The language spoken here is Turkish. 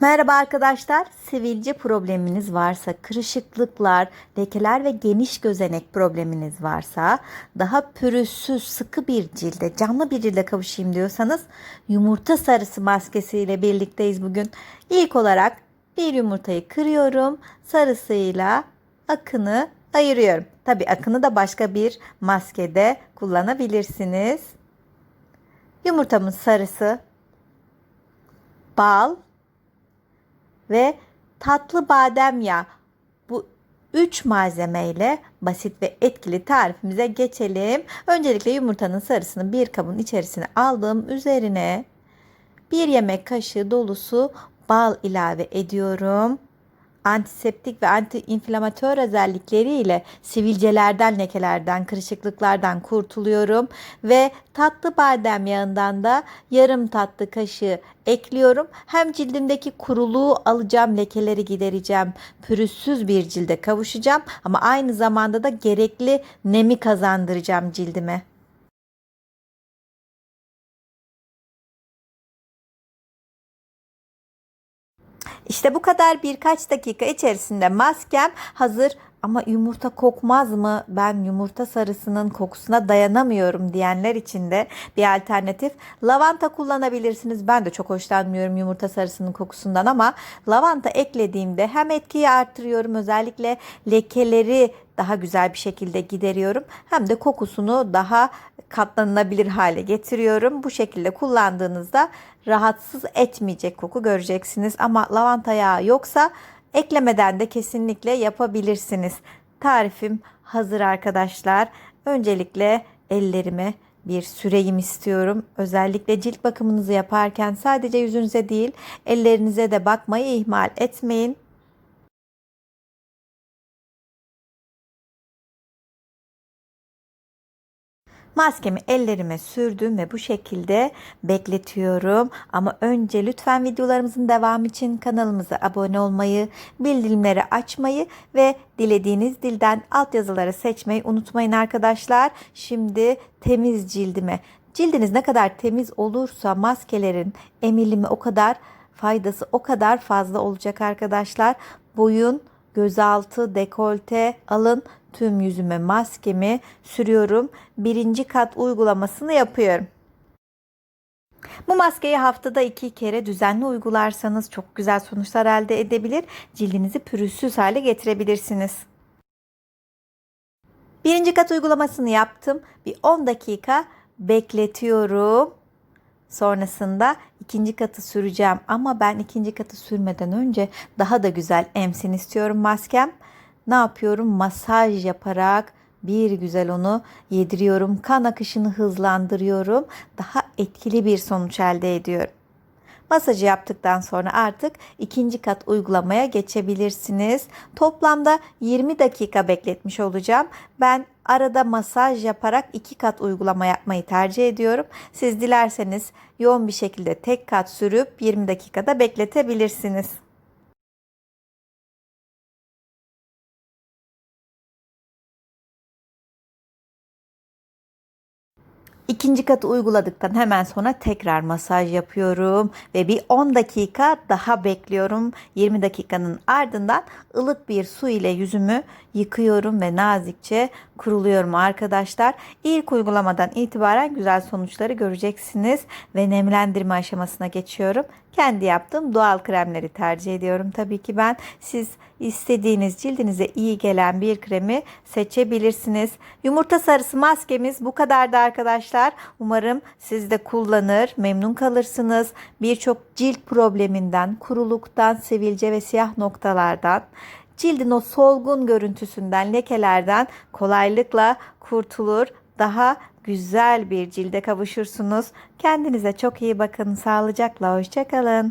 Merhaba arkadaşlar. Sivilce probleminiz varsa, kırışıklıklar, lekeler ve geniş gözenek probleminiz varsa, daha pürüzsüz, sıkı bir cilde, canlı bir cilde kavuşayım diyorsanız yumurta sarısı maskesiyle birlikteyiz bugün. İlk olarak bir yumurtayı kırıyorum. Sarısıyla akını ayırıyorum. Tabi akını da başka bir maskede kullanabilirsiniz. Yumurtamın sarısı, bal, ve tatlı badem yağı. Bu üç malzemeyle basit ve etkili tarifimize geçelim. Öncelikle yumurtanın sarısını bir kabın içerisine aldım. Üzerine bir yemek kaşığı dolusu bal ilave ediyorum antiseptik ve antiinflamatör özellikleriyle sivilcelerden, lekelerden, kırışıklıklardan kurtuluyorum ve tatlı badem yağından da yarım tatlı kaşığı ekliyorum. Hem cildimdeki kuruluğu alacağım, lekeleri gidereceğim, pürüzsüz bir cilde kavuşacağım ama aynı zamanda da gerekli nemi kazandıracağım cildime. İşte bu kadar birkaç dakika içerisinde maskem hazır ama yumurta kokmaz mı? Ben yumurta sarısının kokusuna dayanamıyorum diyenler için de bir alternatif. Lavanta kullanabilirsiniz. Ben de çok hoşlanmıyorum yumurta sarısının kokusundan ama lavanta eklediğimde hem etkiyi artırıyorum özellikle lekeleri daha güzel bir şekilde gideriyorum. Hem de kokusunu daha katlanılabilir hale getiriyorum. Bu şekilde kullandığınızda rahatsız etmeyecek koku göreceksiniz. Ama lavanta yağı yoksa eklemeden de kesinlikle yapabilirsiniz. Tarifim hazır arkadaşlar. Öncelikle ellerime bir süreyim istiyorum. Özellikle cilt bakımınızı yaparken sadece yüzünüze değil ellerinize de bakmayı ihmal etmeyin. Maskemi ellerime sürdüm ve bu şekilde bekletiyorum. Ama önce lütfen videolarımızın devamı için kanalımıza abone olmayı, bildirimleri açmayı ve dilediğiniz dilden altyazıları seçmeyi unutmayın arkadaşlar. Şimdi temiz cildime. Cildiniz ne kadar temiz olursa maskelerin emilimi o kadar faydası o kadar fazla olacak arkadaşlar. Boyun, gözaltı, dekolte, alın tüm yüzüme maskemi sürüyorum. Birinci kat uygulamasını yapıyorum. Bu maskeyi haftada iki kere düzenli uygularsanız çok güzel sonuçlar elde edebilir. Cildinizi pürüzsüz hale getirebilirsiniz. Birinci kat uygulamasını yaptım. Bir 10 dakika bekletiyorum. Sonrasında ikinci katı süreceğim ama ben ikinci katı sürmeden önce daha da güzel emsin istiyorum maskem ne yapıyorum? Masaj yaparak bir güzel onu yediriyorum. Kan akışını hızlandırıyorum. Daha etkili bir sonuç elde ediyorum. Masajı yaptıktan sonra artık ikinci kat uygulamaya geçebilirsiniz. Toplamda 20 dakika bekletmiş olacağım. Ben arada masaj yaparak iki kat uygulama yapmayı tercih ediyorum. Siz dilerseniz yoğun bir şekilde tek kat sürüp 20 dakikada bekletebilirsiniz. İkinci katı uyguladıktan hemen sonra tekrar masaj yapıyorum ve bir 10 dakika daha bekliyorum. 20 dakikanın ardından ılık bir su ile yüzümü yıkıyorum ve nazikçe kuruluyorum arkadaşlar. İlk uygulamadan itibaren güzel sonuçları göreceksiniz ve nemlendirme aşamasına geçiyorum. Kendi yaptığım doğal kremleri tercih ediyorum. Tabii ki ben siz istediğiniz cildinize iyi gelen bir kremi seçebilirsiniz. Yumurta sarısı maskemiz bu kadardı arkadaşlar. Umarım siz de kullanır, memnun kalırsınız. Birçok cilt probleminden, kuruluktan, sivilce ve siyah noktalardan cildin o solgun görüntüsünden, lekelerden kolaylıkla kurtulur. Daha güzel bir cilde kavuşursunuz. Kendinize çok iyi bakın. Sağlıcakla hoşçakalın.